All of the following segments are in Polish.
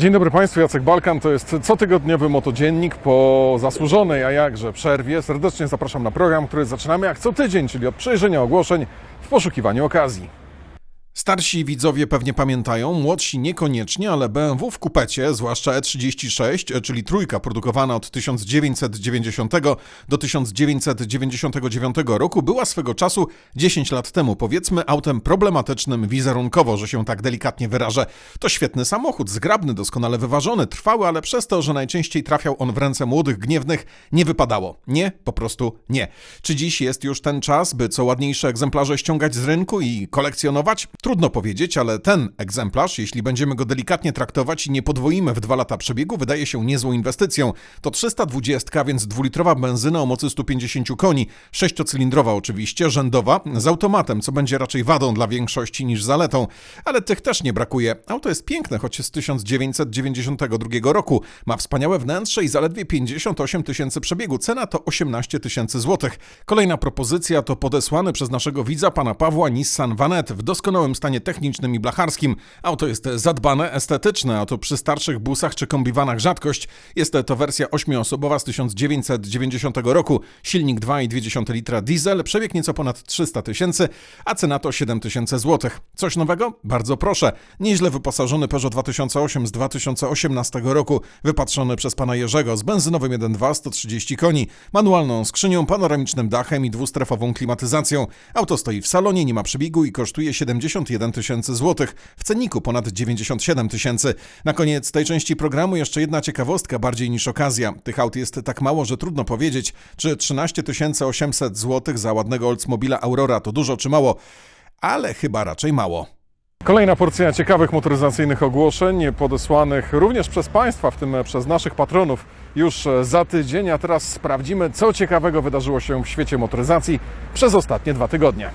Dzień dobry Państwu, Jacek Balkan. To jest cotygodniowy motodziennik po zasłużonej, a jakże przerwie. Serdecznie zapraszam na program, który zaczynamy jak co tydzień, czyli od przejrzenia ogłoszeń w poszukiwaniu okazji. Starsi widzowie pewnie pamiętają, młodsi niekoniecznie, ale BMW w kupecie, zwłaszcza E36, czyli trójka produkowana od 1990 do 1999 roku, była swego czasu 10 lat temu, powiedzmy, autem problematycznym wizerunkowo, że się tak delikatnie wyrażę. To świetny samochód, zgrabny, doskonale wyważony, trwały, ale przez to, że najczęściej trafiał on w ręce młodych, gniewnych, nie wypadało. Nie, po prostu nie. Czy dziś jest już ten czas, by co ładniejsze egzemplarze ściągać z rynku i kolekcjonować? Trudno powiedzieć, ale ten egzemplarz, jeśli będziemy go delikatnie traktować i nie podwoimy w dwa lata przebiegu, wydaje się niezłą inwestycją. To 320, więc dwulitrowa benzyna o mocy 150 koni, sześciocylindrowa oczywiście, rzędowa, z automatem, co będzie raczej wadą dla większości niż zaletą. Ale tych też nie brakuje. Auto jest piękne, choć z 1992 roku. Ma wspaniałe wnętrze i zaledwie 58 tysięcy przebiegu. Cena to 18 tysięcy złotych. Kolejna propozycja to podesłany przez naszego widza pana Pawła Nissan Vanet w doskonałym stanie technicznym i blacharskim. Auto jest zadbane, estetyczne, a to przy starszych busach czy kombiwanach rzadkość. Jest to wersja ośmioosobowa z 1990 roku. Silnik 2,2 litra diesel, przebieg nieco ponad 300 tysięcy, a cena to 7 tysięcy złotych. Coś nowego? Bardzo proszę. Nieźle wyposażony Peugeot 2008 z 2018 roku, wypatrzony przez pana Jerzego z benzynowym 1.2 130 koni, manualną skrzynią, panoramicznym dachem i dwustrefową klimatyzacją. Auto stoi w salonie, nie ma przebiegu i kosztuje 71 tysięcy złotych, w cenniku ponad 97 tysięcy. Na koniec tej części programu jeszcze jedna ciekawostka, bardziej niż okazja. Tych aut jest tak mało, że trudno powiedzieć, czy 13 800 złotych za ładnego Oldsmobila Aurora to dużo czy mało, ale chyba raczej mało. Kolejna porcja ciekawych motoryzacyjnych ogłoszeń, podesłanych również przez Państwa, w tym przez naszych patronów, już za tydzień. A teraz sprawdzimy, co ciekawego wydarzyło się w świecie motoryzacji przez ostatnie dwa tygodnie.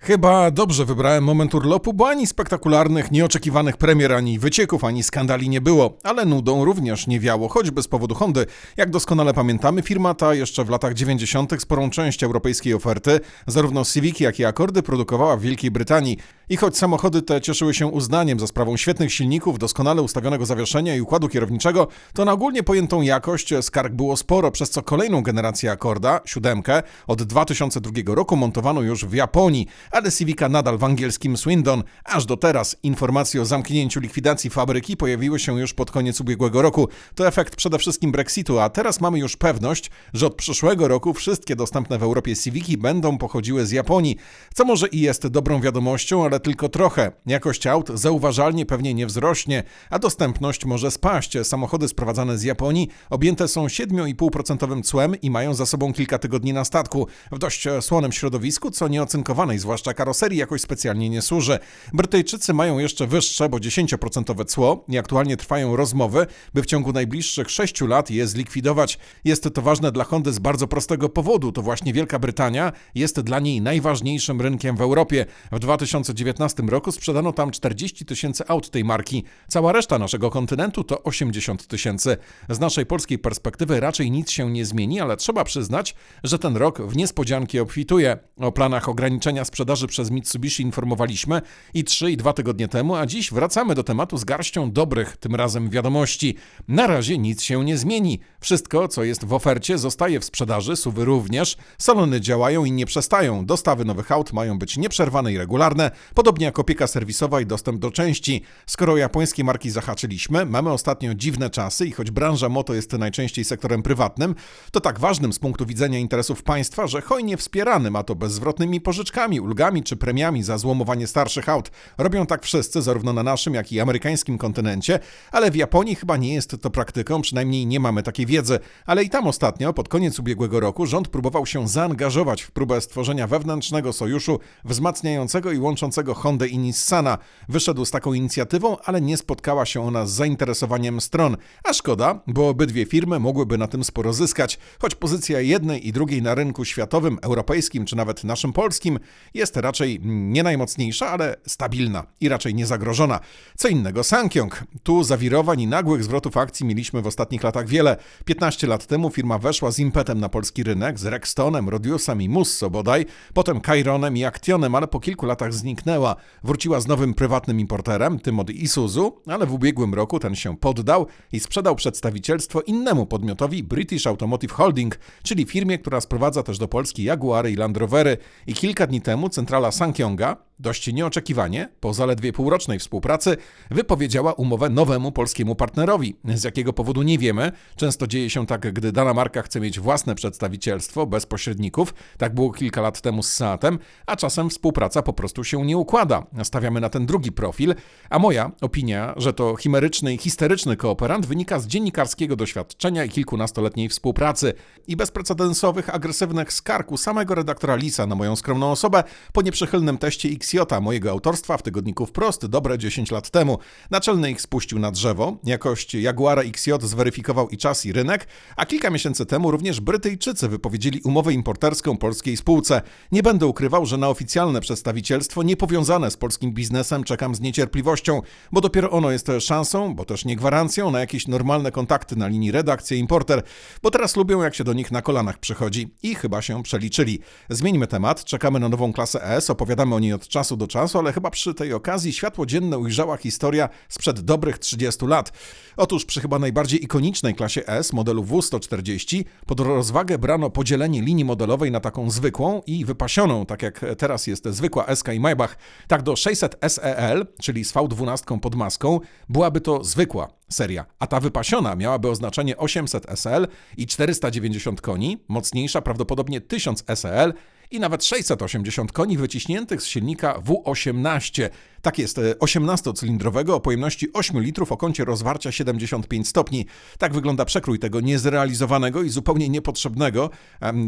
Chyba dobrze wybrałem moment urlopu, bo ani spektakularnych, nieoczekiwanych premier, ani wycieków, ani skandali nie było, ale nudą również nie wiało, choćby z powodu Hondy. Jak doskonale pamiętamy, firma ta jeszcze w latach 90. sporą część europejskiej oferty, zarówno Civic, jak i Akordy produkowała w Wielkiej Brytanii. I choć samochody te cieszyły się uznaniem za sprawą świetnych silników, doskonale ustawionego zawieszenia i układu kierowniczego, to na ogólnie pojętą jakość skarg było sporo, przez co kolejną generację Akorda, siódemkę, od 2002 roku montowano już w Japonii, ale Civica nadal w angielskim Swindon. Aż do teraz informacje o zamknięciu likwidacji fabryki pojawiły się już pod koniec ubiegłego roku. To efekt przede wszystkim Brexitu, a teraz mamy już pewność, że od przyszłego roku wszystkie dostępne w Europie Civici będą pochodziły z Japonii, co może i jest dobrą wiadomością, ale tylko trochę. Jakość aut zauważalnie pewnie nie wzrośnie, a dostępność może spaść. Samochody sprowadzane z Japonii objęte są 7,5% cłem i mają za sobą kilka tygodni na statku, w dość słonym środowisku, co nieocynkowanej, zwłaszcza karoserii, jakoś specjalnie nie służy. Brytyjczycy mają jeszcze wyższe, bo 10% cło i aktualnie trwają rozmowy, by w ciągu najbliższych 6 lat je zlikwidować. Jest to ważne dla Hondy z bardzo prostego powodu. To właśnie Wielka Brytania jest dla niej najważniejszym rynkiem w Europie. W 2019 roku sprzedano tam 40 tysięcy aut tej marki. Cała reszta naszego kontynentu to 80 tysięcy. Z naszej polskiej perspektywy raczej nic się nie zmieni, ale trzeba przyznać, że ten rok w niespodzianki obfituje. O planach ograniczenia sprzedaży przez Mitsubishi informowaliśmy i 3 i 2 tygodnie temu, a dziś wracamy do tematu z garścią dobrych, tym razem wiadomości. Na razie nic się nie zmieni. Wszystko, co jest w ofercie, zostaje w sprzedaży, suwy również. Salony działają i nie przestają. Dostawy nowych aut mają być nieprzerwane i regularne, podobnie jak opieka serwisowa i dostęp do części. Skoro japońskie marki zahaczyliśmy, mamy ostatnio dziwne czasy i choć branża moto jest najczęściej sektorem prywatnym, to tak ważnym z punktu widzenia interesów państwa, że hojnie wspieranym, a to bezzwrotnymi pożyczkami, ulgami czy premiami za złomowanie starszych aut. Robią tak wszyscy, zarówno na naszym, jak i amerykańskim kontynencie, ale w Japonii chyba nie jest to praktyką, przynajmniej nie mamy takiej wiedzy. Ale i tam ostatnio, pod koniec ubiegłego roku, rząd próbował się zaangażować w próbę stworzenia wewnętrznego sojuszu wzmacniającego i łączącego Hondę i Nissana. Wyszedł z taką inicjatywą, ale nie spotkała się ona z zainteresowaniem stron. A szkoda, bo obydwie firmy mogłyby na tym sporo zyskać, choć pozycja jednej i drugiej na rynku światowym, europejskim czy nawet naszym polskim jest jest raczej nie najmocniejsza, ale stabilna i raczej niezagrożona. Co innego Sankyong. Tu zawirowań i nagłych zwrotów akcji mieliśmy w ostatnich latach wiele. 15 lat temu firma weszła z impetem na polski rynek, z Rextonem, Rodiusem i Musso bodaj, potem Kaironem i Actionem, ale po kilku latach zniknęła. Wróciła z nowym prywatnym importerem, tym od Isuzu, ale w ubiegłym roku ten się poddał i sprzedał przedstawicielstwo innemu podmiotowi British Automotive Holding, czyli firmie, która sprowadza też do Polski Jaguary i Land Rovery. I kilka dni temu centrala Sankyonga, dość nieoczekiwanie, po zaledwie półrocznej współpracy, wypowiedziała umowę nowemu polskiemu partnerowi. Z jakiego powodu nie wiemy. Często dzieje się tak, gdy dana marka chce mieć własne przedstawicielstwo bez pośredników. Tak było kilka lat temu z Seatem, a czasem współpraca po prostu się nie układa. Stawiamy na ten drugi profil, a moja opinia, że to chimeryczny i histeryczny kooperant wynika z dziennikarskiego doświadczenia i kilkunastoletniej współpracy i bezprecedensowych, agresywnych skarg u samego redaktora Lisa na moją skromną osobę po nieprzychylnym teście XJ mojego autorstwa w tygodniku Wprost dobre 10 lat temu. Naczelny ich spuścił na drzewo, jakość Jaguara XJ zweryfikował i czas i rynek, a kilka miesięcy temu również Brytyjczycy wypowiedzieli umowę importerską polskiej spółce. Nie będę ukrywał, że na oficjalne przedstawicielstwo niepowiązane z polskim biznesem czekam z niecierpliwością, bo dopiero ono jest szansą, bo też nie gwarancją na jakieś normalne kontakty na linii redakcja-importer, bo teraz lubią jak się do nich na kolanach przychodzi i chyba się przeliczyli. Zmieńmy temat, czekamy na nową klasę S, opowiadamy o niej od czasu do czasu, ale chyba przy tej okazji światło dzienne ujrzała historia sprzed dobrych 30 lat. Otóż przy chyba najbardziej ikonicznej klasie S, modelu W140, pod rozwagę brano podzielenie linii modelowej na taką zwykłą i wypasioną, tak jak teraz jest zwykła SK i Maybach, tak do 600 SEL, czyli z V12 pod maską, byłaby to zwykła seria, a ta wypasiona miałaby oznaczenie 800 SL i 490 koni, mocniejsza prawdopodobnie 1000 SL i nawet 680 koni wyciśniętych z silnika W18. Tak jest, 18-cylindrowego o pojemności 8 litrów o kącie rozwarcia 75 stopni. Tak wygląda przekrój tego niezrealizowanego i zupełnie niepotrzebnego,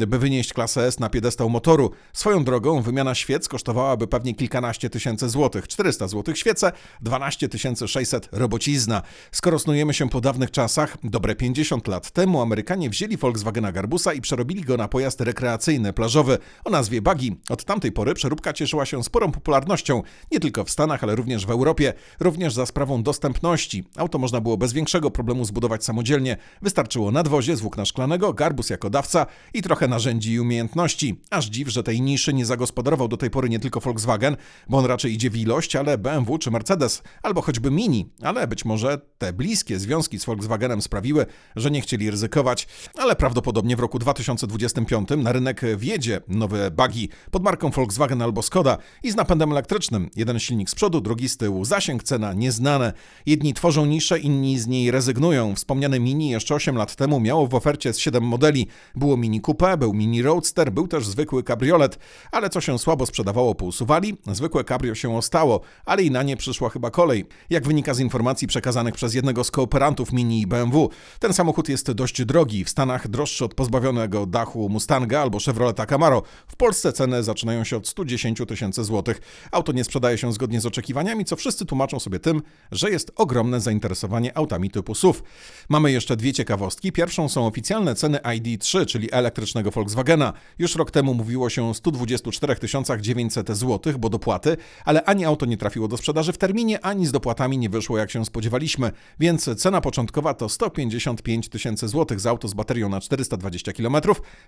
by wynieść klasę S na piedestał motoru. Swoją drogą wymiana świec kosztowałaby pewnie kilkanaście tysięcy złotych. 400 złotych świece, 12 600 robocizna. Skoro snujemy się po dawnych czasach, dobre 50 lat temu Amerykanie wzięli Volkswagena Garbusa i przerobili go na pojazd rekreacyjny, plażowy o nazwie Buggy. Od tamtej pory przeróbka cieszyła się sporą popularnością, nie tylko w Stanach, ale również w Europie, również za sprawą dostępności. Auto można było bez większego problemu zbudować samodzielnie. Wystarczyło nadwozie z włókna szklanego, garbus jako dawca i trochę narzędzi i umiejętności. Aż dziw, że tej niszy nie zagospodarował do tej pory nie tylko Volkswagen, bo on raczej idzie w ilość, ale BMW czy Mercedes, albo choćby Mini, ale być może te bliskie związki z Volkswagenem sprawiły, że nie chcieli ryzykować, ale prawdopodobnie w roku 2025 na rynek wjedzie nowy buggy pod marką Volkswagen albo Skoda i z napędem elektrycznym. Jeden silnik z przodu, drugi z tyłu. Zasięg, cena nieznane. Jedni tworzą niszę, inni z niej rezygnują. Wspomniane Mini jeszcze 8 lat temu miało w ofercie z 7 modeli. Było Mini Coupe, był Mini Roadster, był też zwykły kabriolet, ale co się słabo sprzedawało pousuwali, zwykłe cabrio się ostało, ale i na nie przyszła chyba kolej. Jak wynika z informacji przekazanych przez jednego z kooperantów Mini i BMW, ten samochód jest dość drogi. W Stanach droższy od pozbawionego dachu Mustanga albo Chevroleta Camaro. W Polsce ceny zaczynają się od 110 tysięcy złotych. Auto nie sprzedaje się zgodnie z oczekiwaniami, co wszyscy tłumaczą sobie tym, że jest ogromne zainteresowanie autami typu SUV. Mamy jeszcze dwie ciekawostki. Pierwszą są oficjalne ceny ID3, czyli elektrycznego Volkswagena. Już rok temu mówiło się o 124 900 zł, bo dopłaty, ale ani auto nie trafiło do sprzedaży w terminie, ani z dopłatami nie wyszło jak się spodziewaliśmy, więc cena początkowa to 155 tysięcy złotych za auto z baterią na 420 km,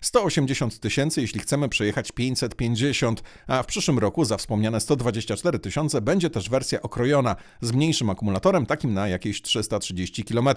180 tysięcy jeśli chcemy przejechać 550, a w przyszłym roku za wspomniane 124 tysiące będzie też wersja okrojona z mniejszym akumulatorem, takim na jakieś 330 km.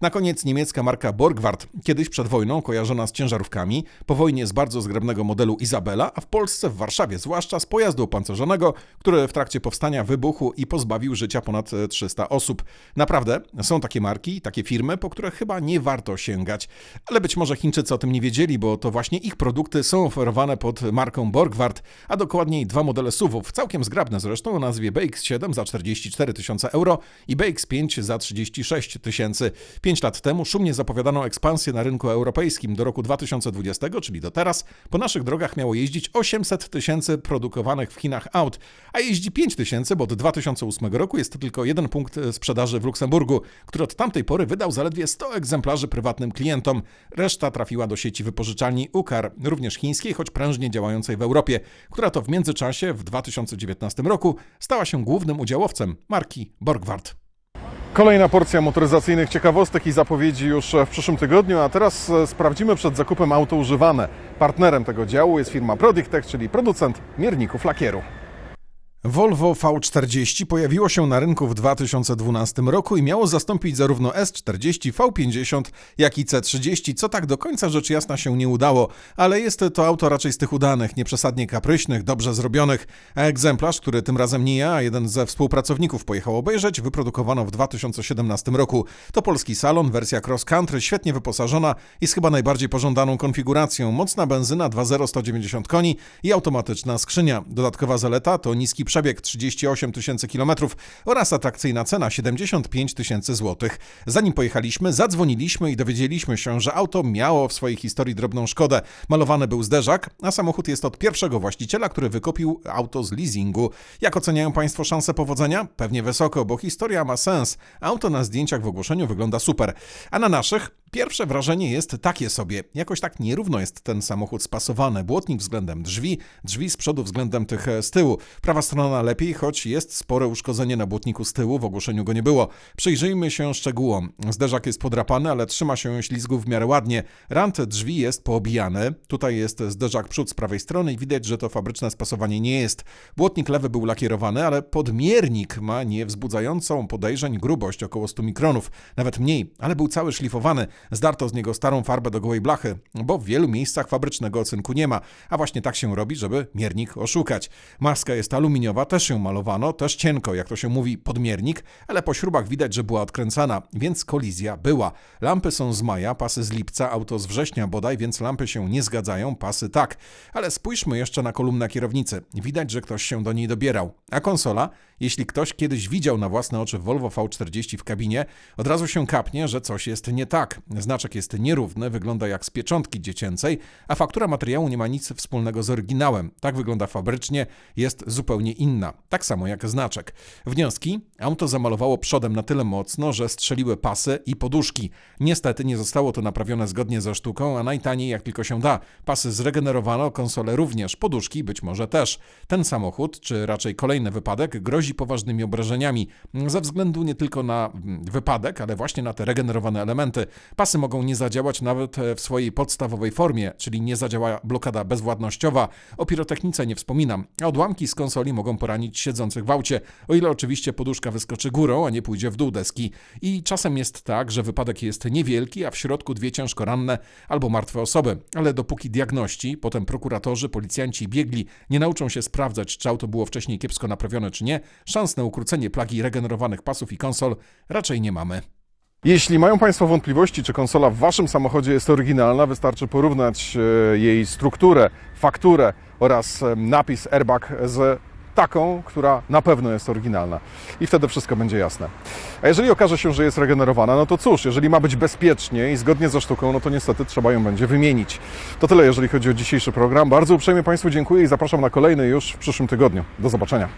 Na koniec niemiecka marka Borgward, kiedyś przed wojną kojarzona z ciężarówkami, po wojnie z bardzo zgrabnego modelu Izabela, a w Polsce, w Warszawie zwłaszcza z pojazdu opancerzonego, który w trakcie powstania wybuchł i pozbawił życia ponad 300 osób. Naprawdę, są takie marki, takie firmy, po które chyba nie warto sięgać. Ale być może Chińczycy o tym nie wiedzieli, bo to właśnie ich produkty są oferowane pod marką Borgward, a dokładniej dwa modele SUVów, całkiem zgrabne zresztą o nazwie nazwie BX7 za 44 tysiące euro i BX5 za 36 tysięcy. Pięć lat temu szumnie zapowiadano ekspansję na rynku europejskim. Do roku 2020, czyli do teraz, po naszych drogach miało jeździć 800 tysięcy produkowanych w Chinach aut, a jeździ 5 tysięcy, bo od 2008 roku jest tylko jeden punkt sprzedaży w Luksemburgu, który od tamtej pory wydał zaledwie 100 egzemplarzy prywatnym klientom. Reszta trafiła do sieci wypożyczalni UCAR, również chińskiej, choć prężnie działającej w Europie, która to w międzyczasie w 2019 roku stała się głównym udziałowcem marki Borgward. Kolejna porcja motoryzacyjnych ciekawostek i zapowiedzi już w przyszłym tygodniu, a teraz e, sprawdzimy przed zakupem auto używane. Partnerem tego działu jest firma Prodictech, czyli producent mierników lakieru. Volvo V40 pojawiło się na rynku w 2012 roku i miało zastąpić zarówno S40, V50, jak i C30, co tak do końca rzecz jasna się nie udało, ale jest to auto raczej z tych udanych, nieprzesadnie kapryśnych, dobrze zrobionych, a egzemplarz, który tym razem nie ja, a jeden ze współpracowników pojechał obejrzeć, wyprodukowano w 2017 roku. To polski salon, wersja cross country, świetnie wyposażona i z chyba najbardziej pożądaną konfiguracją. Mocna benzyna 2.0 190 koni i automatyczna skrzynia. Dodatkowa zaleta to niski przebieg 38 tysięcy kilometrów oraz atrakcyjna cena 75 tysięcy złotych. Zanim pojechaliśmy, zadzwoniliśmy i dowiedzieliśmy się, że auto miało w swojej historii drobną szkodę. Malowany był zderzak, a samochód jest od pierwszego właściciela, który wykupił auto z leasingu. Jak oceniają Państwo szanse powodzenia? Pewnie wysoko, bo historia ma sens. Auto na zdjęciach w ogłoszeniu wygląda super. A na naszych Pierwsze wrażenie jest takie sobie. Jakoś tak nierówno jest ten samochód spasowany. Błotnik względem drzwi, drzwi z przodu względem tych e, z tyłu. Prawa strona lepiej, choć jest spore uszkodzenie na błotniku z tyłu, w ogłoszeniu go nie było. Przyjrzyjmy się szczegółom. Zderzak jest podrapany, ale trzyma się ślizgu w miarę ładnie. Rant drzwi jest poobijany. Tutaj jest zderzak przód z prawej strony i widać, że to fabryczne spasowanie nie jest. Błotnik lewy był lakierowany, ale podmiernik ma niewzbudzającą podejrzeń grubość około 100 mikronów, nawet mniej, ale był cały szlifowany. Zdarto z niego starą farbę do gołej blachy, bo w wielu miejscach fabrycznego ocynku nie ma, a właśnie tak się robi, żeby miernik oszukać. Maska jest aluminiowa, też ją malowano, też cienko, jak to się mówi, podmiernik, ale po śrubach widać, że była odkręcana, więc kolizja była. Lampy są z maja, pasy z lipca, auto z września bodaj, więc lampy się nie zgadzają, pasy tak. Ale spójrzmy jeszcze na kolumnę kierownicy. Widać, że ktoś się do niej dobierał. A konsola? Jeśli ktoś kiedyś widział na własne oczy Volvo V40 w kabinie, od razu się kapnie, że coś jest nie tak. Znaczek jest nierówny, wygląda jak z pieczątki dziecięcej, a faktura materiału nie ma nic wspólnego z oryginałem. Tak wygląda fabrycznie, jest zupełnie inna. Tak samo jak znaczek. Wnioski? Auto zamalowało przodem na tyle mocno, że strzeliły pasy i poduszki. Niestety nie zostało to naprawione zgodnie ze sztuką, a najtaniej jak tylko się da. Pasy zregenerowano, konsole również, poduszki być może też. Ten samochód, czy raczej kolejny wypadek, grozi poważnymi obrażeniami. Ze względu nie tylko na mm, wypadek, ale właśnie na te regenerowane elementy. Pasy mogą nie zadziałać nawet e, w swojej podstawowej formie, czyli nie zadziała blokada bezwładnościowa. O pirotechnice nie wspominam. A odłamki z konsoli mogą poranić siedzących w aucie, o ile oczywiście poduszka wyskoczy górą, a nie pójdzie w dół deski. I czasem jest tak, że wypadek jest niewielki, a w środku dwie ciężko ranne albo martwe osoby. Ale dopóki diagności, potem prokuratorzy, policjanci biegli nie nauczą się sprawdzać, czy auto było wcześniej kiepsko naprawione, czy nie, szans na ukrócenie plagi regenerowanych pasów i konsol raczej nie mamy. Jeśli mają Państwo wątpliwości, czy konsola w Waszym samochodzie jest oryginalna, wystarczy porównać e, jej strukturę, fakturę oraz e, napis airbag z taką, która na pewno jest oryginalna. I wtedy wszystko będzie jasne. A jeżeli okaże się, że jest regenerowana, no to cóż, jeżeli ma być bezpiecznie i zgodnie ze sztuką, no to niestety trzeba ją będzie wymienić. To tyle, jeżeli chodzi o dzisiejszy program. Bardzo uprzejmie Państwu dziękuję i zapraszam na kolejny już w przyszłym tygodniu. Do zobaczenia.